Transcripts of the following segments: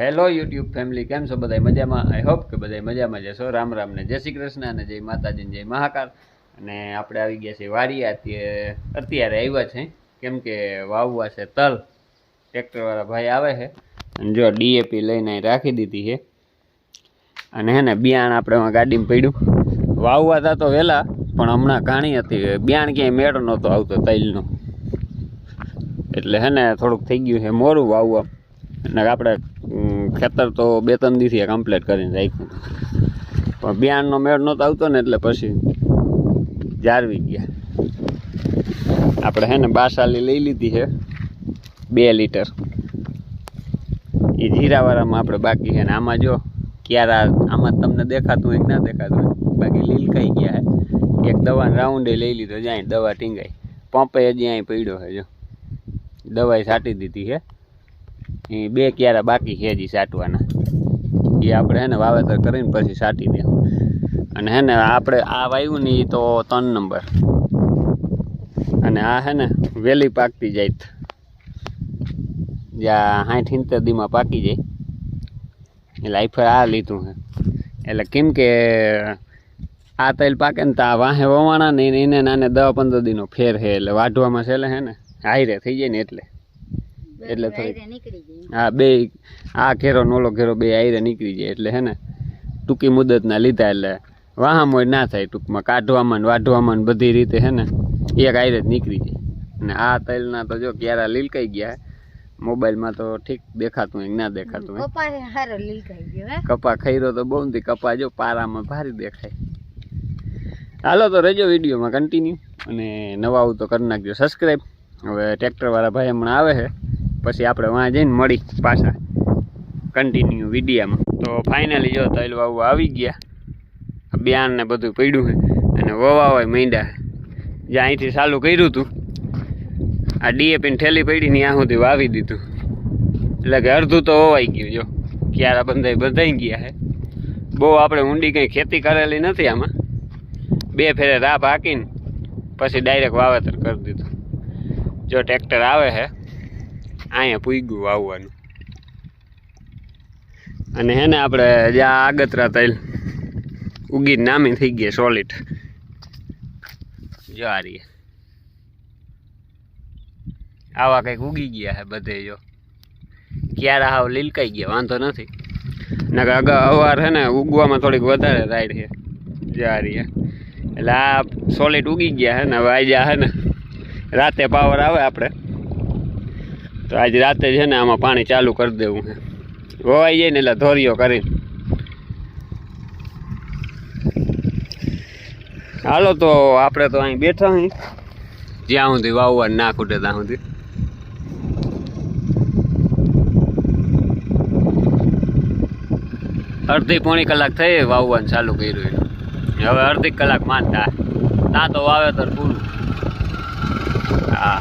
Hello YouTube family કેમ છો? બધા મજામાં? આઈ હોપ કે બધા મજામાં જશો રામ રામ ને જય શ્રી કૃષ્ણ અને જય માતાજી જય મહાકાલ. અને આપણે આવી ગયા છીએ વાડી અત્યારે આવ્યા છે. કેમ કે વાવવા છે તલ. ટ્રેક્ટરવાળા ભાઈ આવે છે. અને જો ડીએપી લઈને રાખી દીધી છે. અને હે ને બિયાણ આપણે ગાડીમાં પડ્યું. વાવવા હતા તો વહેલા પણ હમણાં ઘાણી હતી. બિયાણ ક્યાંય મેળ નહોતો આવતો તૈલનો. એટલે હે ને થોડુંક થઈ ગયું છે મોરું વાવવા. અને આપણે ખેતર તો બે ત્રણ દિવસથી કમ્પ્લીટ કરીને રાખ્યું. પણ બિયાણનો મેળ નહોતો આવતો ને એટલે પછી જાળવી ગયા. આપણે હે ને બાસાલી લઈ લીધી છે બે લીટર. એ જીરાવાળામાં આપણે બાકી છે ને આમાં જો ક્યારા આમાં તમને દેખાતું હોય કે ના દેખાતું હોય, બાકી લીલકાઈ ગયા છે. એક દવાનો રાઉન્ડે લઈ લીધો, જાય દવા ટીંગાઈ. પંપે હજી અહીં પડ્યો છે, જો. દવાઈ છાંટી દીધી છે. એ બે ક્યારા બાકી છે હજી સાટવાના. એ આપણે હે ને વાવેતર કરીને પછી સાટી દે. અને હે ને આપણે આ વાવ્યું ને એ તો ત્રણ નંબર. અને આ હે ને વહેલી પાકતી જાય. જ્યાં સાઠ સિત્તેર દીમાં પાકી જાય. એટલે આઈફર આ લીધું છે એટલે કેમ કે આ તેલ પાકે ને તો આ વાહે વવાણા ને એને નાને દસ પંદર દીનો ફેર છે એટલે વાઢવામાં છેલ્લે હે ને હાઈરે થઈ જાય ને એટલે. એટલે થોડી હા બે આ ઘેરો નોલો ઘેરો બે આયરે નીકળી જાય એટલે હે ને ટૂંકી મુદતના લીધા એટલે વાહામોય ના થાય ટૂંકમાં કાઢવામાં ને વાઢવામાં બધી રીતે હે ને એક આયરે જ નીકળી જાય. અને આ તલના તો જો ક્યારા લીલકાઈ ગયા મોબાઈલમાં તો ઠીક દેખાતું હોય ના દેખાતું હોય. કપા ખૈરો તો બહુ નથી કપા જો પારામાં ભારી દેખાય. હાલો તો રહેજો વિડીયોમાં કન્ટિન્યુ અને નવા આવું તો કરી નાખજો સબસ્ક્રાઈબ હવે ટ્રેક્ટરવાળા ભાઈ હમણાં આવે છે. પછી આપણે વાં જઈને મળી પાછા કન્ટિન્યુ વિડીયામાં. તો ફાઇનલી જો તૈલ વાવવા આવી ગયા. બ્યાન ને બધું પડ્યું છે અને વવાવાય માંડ્યા જે અહીંથી ચાલુ કર્યું હતું, આ ડીએપીની ઠેલી પડી ને ત્યાં સુધી વાવી દીધું. એટલે કે અડધું તો વવાઈ ગયું જો. ક્યારા બંધાઈ બંધાઈ ગયા છે. બહુ આપણે ઊંડી કંઈ ખેતી કરેલી નથી આમાં. બે ફેરે રાપ હાકીને પછી ડાયરેક્ટ વાવેતર કરી દીધું. જો ટ્રેક્ટર આવે છે અહીંયા પૂગ્યું આવવાનું અને હે ને આપણે જ્યાં આગતરા તૈલ ઉગી નામી થઈ ગયા સોલિડ જો આ આવા કંઈક ઉગી ગયા છે બધે જો. ક્યારે હાવ લીલકાઈ ગયા, વાંધો નથી. નકર અગા, અવાર છે ને ઉગવામાં થોડીક વધારે રાઈડ છે જા એટલે આ સોલિડ ઉગી ગયા છે ને, હવે આજે છે ને. રાતે પાવર આવે આપણે. તો આજે રાતે છે ને આમાં પાણી ચાલુ કરી દેવું છે. વવાઈ જાય ને એટલે ધોરીઓ કરીને. હાલો તો આપણે તો અહીં બેઠા અહીં જ્યાં સુધી વાવવા ના ખૂટે ત્યાં સુધી. અડધી પોણી કલાક થઈ વાવવાનું ચાલુ કર્યું. હવે અડધી કલાક માનતા ના તો વાવેતર પૂરું. હા.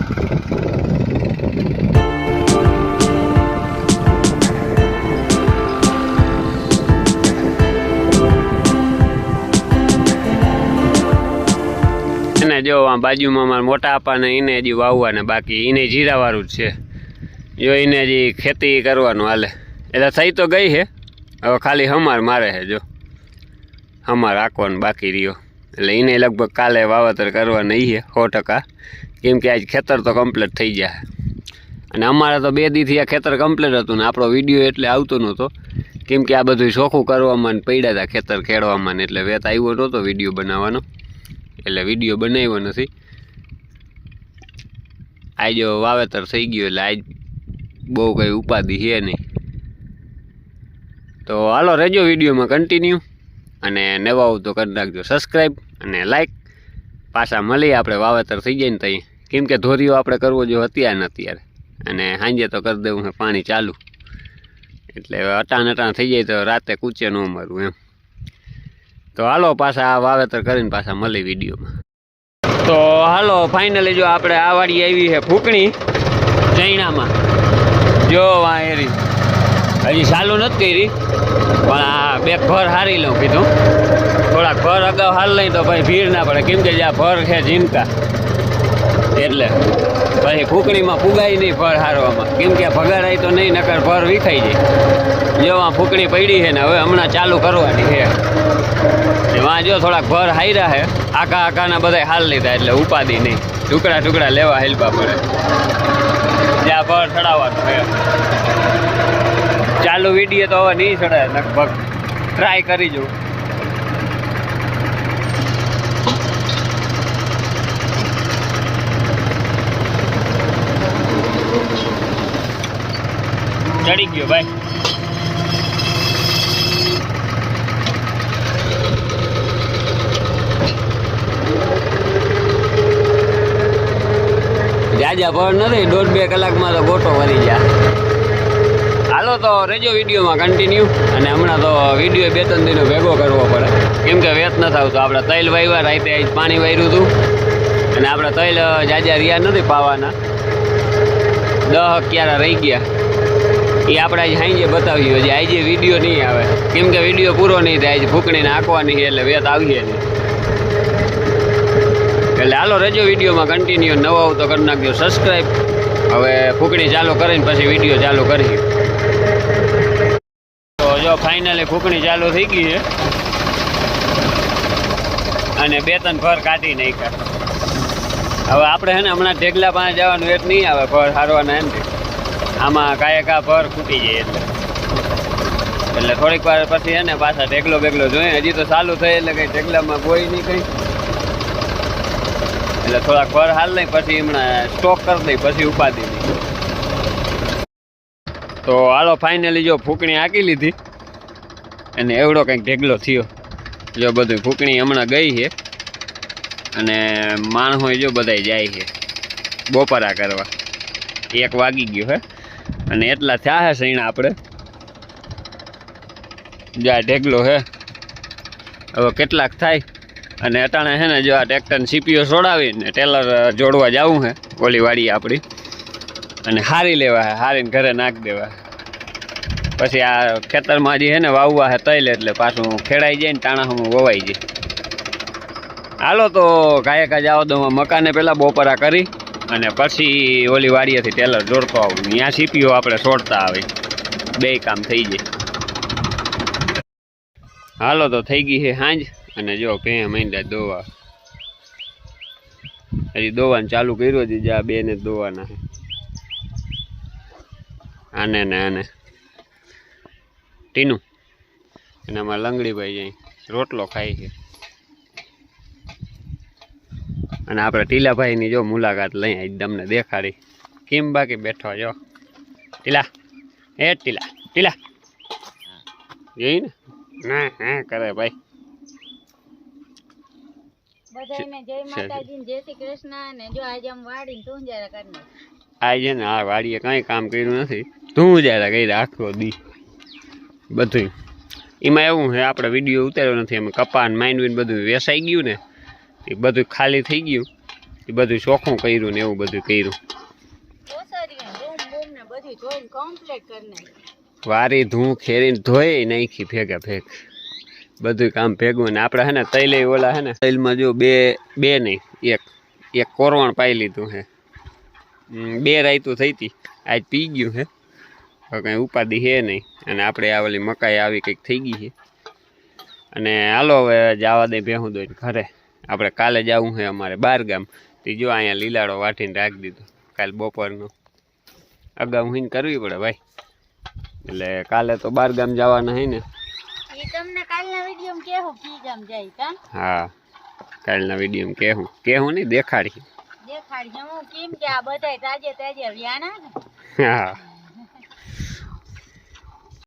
જો આ બાજુમાં મારા મોટા આપાને એને હજી વાવવાને બાકી એને જીરાવાળું જ છે. જો એને હજી ખેતી કરવાનું હાલે. એટલે થઈ તો ગઈ છે હવે ખાલી હમાર મારે છે જો. હમાર રાખવાનું બાકી રહ્યો. એટલે એને લગભગ કાલે વાવેતર કરવાનું એ છે સો ટકા. કેમ કે આજ ખેતર તો કમ્પ્લીટ થઈ જાય અને અમારે તો બે દીથી આ ખેતર કમ્પ્લીટ હતું ને આપણો વીડિયો એટલે આવતો નહોતો. કેમ કે આ બધું ચોખ્ખું કરવામાં ને પડ્યા હતા ખેતર ખેડવામાં ને એટલે વેત આવ્યો નહોતો વીડિયો બનાવવાનો. એટલે વીડિયો બનાવ્યો નથી. આજ વાવેતર થઈ ગયું એટલે આજ બહુ કંઈ ઉપાધિ છે નહીં. તો હાલો રહેજો વિડીયોમાં કન્ટિન્યુ અને નવા આવું તો કરી નાખજો સબસ્ક્રાઈબ અને લાઈક પાછા મળીએ આપણે વાવેતર થઈ જાય ને ત્યાં કેમ કે ધોરીઓ આપણે કરવો જો અત્યારે ને અત્યારે. અને સાંજે તો કરી દેવું પાણી ચાલુ. એટલે અટાણ અટાણ થઈ જાય તો રાતે કૂચે ન મરવું એમ. તો હાલો પાછા આ વાવેતર કરીને પાછા મળી વિડીયોમાં. તો હાલો ફાઇનલી જો આપણે આ વાડી આવી છે ફૂકણી ચૈણામાં. જો વા એરી. હજી ચાલુ નથી કરી, પણ આ બે ઘર હારી લઉં કીધું. થોડા ઘર અગાઉ હાલ લઈ તો ભાઈ ભીડ ના પડે. કેમ કે જ્યાં ભર છે જીમકા એટલે પછી ફૂકણીમાં ફુગાય નહીં ભર હારવામાં. કેમ કે ભગાડાય તો નહીં, નકર ભર વિખાઈ જાય. જો આ ફૂકણી પડી છે ને, હવે હમણાં ચાલુ કરવાની છે. વાં જો થોડાક ભર હાયરા હે. આકા આકાના બધા હાલ લીધા એટલે ઉપાદી નહીં. ટુકડા ટુકડા લેવા હેલ્પા પડે. જ્યાં ભર ચડાવવાનું છે. ચાલુ વીડિયો તો હવે નહીં ચડે લગભગ ટ્રાય કરી જોઉં. ચડી ગયો ભાઈ. જાજા ભર નથી, દોઢ બે કલાકમાં તો ગોટો વરી જાય હાલો તો રેજો વિડીયોમાં કન્ટિન્યુ અને હમણાં તો વીડિયો બે ત્રણ દિનો ભેગો કરવો પડે. કેમ કે વેત ન થાવ આપણે તૈલ વાવ્યા રાતે પાણી વાર્યું હતું અને આપણે તૈલ જાજા રહ્યા નથી પાવાના. દહ ક્યારા રહી ગયા. એ આપણે આજે હાંજે બતાવ્યું. હજી આજે વીડિયો નહીં આવે. કેમ કે વીડિયો પૂરો નહીં થાય. આજે ફૂકણીને આંકવાની એટલે વેત આવીએ નહીં. એટલે હાલો, રેજો વિડીયોમાં કન્ટિન્યુ નવો આવું તો કરી નાખજો સબસ્ક્રાઈબ હવે ફૂકણી ચાલુ કરીને પછી વીડિયો ચાલુ કરીએ. તો જો ફાઇનલી ફૂકણી ચાલુ થઈ ગઈ છે. અને બે ત્રણ ફર કાઢી નાખ્યા. હવે આપણે હે ને હમણાં ઢેગલા પાસે જવાનું એટ નહીં આવે, ફર હારવાના એમ આમાં કાંઈ કા ફર ખૂટી જાય એટલે. એટલે થોડીક વાર પછી હે ને પાછા ઢેગલો બેગલો જોઈએ. હજી તો ચાલુ થઈ એટલે કંઈ ઢેગલામાં કોઈ નહીં કંઈ. એટલે થોડાક ફર હાલ નહીં પછી હમણાં સ્ટોક કરી દઈ પછી ઉપાધી દઈ તો હાલો ફાઇનલી જો ફૂકણી હાકી લીધી. અને એવડો કંઈક ઢેગલો થયો. જો બધું ફૂકણી હમણાં ગઈ છે. અને માણસો જો બધાય જાય છે. બપોરા કરવા. એક વાગી ગયો હે. અને એટલા થયા હે સૈણા આપણે. જ્યાં ઢેગલો હે. હવે કેટલાક થાય. અને અટાણે છે ને જો આ ટ્રેક્ટરને સીપીઓ છોડાવીને ટેલર જોડવા જવું છે, ઓલી વાડી આપણી અને હારી લેવા હે હારીને ઘરે નાખી દેવા પછી આ ખેતરમાં જે છે ને વાવવા છે તૈલ એટલે પાછું ખેડાઈ જાય ને તાણા હું વવાઈ જાય. હાલો તો ગાયકા જાઓ દો મકાને પહેલાં બોપરા કરી અને પછી ઓલી વાડીએથી ટેલર જોડતો આવું. ત્યાં સીપીઓ આપણે છોડતા આવે બે કામ થઈ જાય. હાલો તો થઈ ગઈ છે સાંજ. અને જો ભે માંડ્યા દોવા. હજી દોવાનું ચાલુ કર્યું છે જ્યાં બે ને દોવાના આને ને આને. ટીનું અને આમાં લંગડીભાઈ જાય રોટલો ખાય છે. અને આપણે ટીલાભાઈની જો મુલાકાત લઈ આવી તમને દેખાડી. કેમ બાકી બેઠો જો ટીલા એ ટીલા ટીલા. જોઈ ને? ના હા કરે ભાઈ. બધાને જય. માતાજી ને જય શ્રી કૃષ્ણ ને જો આજે આમ વાડીને તું જરા કરી આજે ને આ વાડીએ કાંઈ કામ કર્યું નથી. તું જ્યારે કરી આખો દી. બધું એમાં એવું છે આપણે વીડિયો ઉતાર્યો નથી એમાં કપાન માંડવીને બધું વેસાઈ ગયું ને. એ બધું ખાલી થઈ ગયું. એ બધું ચોખ્ખું કર્યું ને એવું બધું કર્યું વારી ધૂં ખેરીને ધોઈ નાખી ભેગા ભેગ. બધું કામ ભેગું ને આપણે હે ને તૈલે ઓલા હે ને તૈલમાં જો બે બે નહીં, એક એક કોરવણ પાઈ લીધું હે. બે રાયતું થઈ હતી આજ પી ગયું હે. કાંઈ ઉપાધિ હે નહીં. અને આપણે આ ઓલી મકાઈ આવી કંઈક થઈ ગઈ છે અને હાલો હવે જવા દે ભેહું દોઈને ઘરે. આપણે કાલે જવું છે અમારે બાર ગામ તે જો અહીંયા લીલાડો વાટીને રાખી દીધો. કાલ બપોરનો. અગાઉ હું કરવી પડે ભાઈ. એટલે કાલે તો બાર ગામ જવાના હે ને. કેવું કી ગામ જાય કા? હા કાલના વિડીયોમાં કેહું. કહેવું નહીં દેખાડી. દેખાડી હું કેમ કે આ બધાય તાજે તાજે વ્યાણા હા.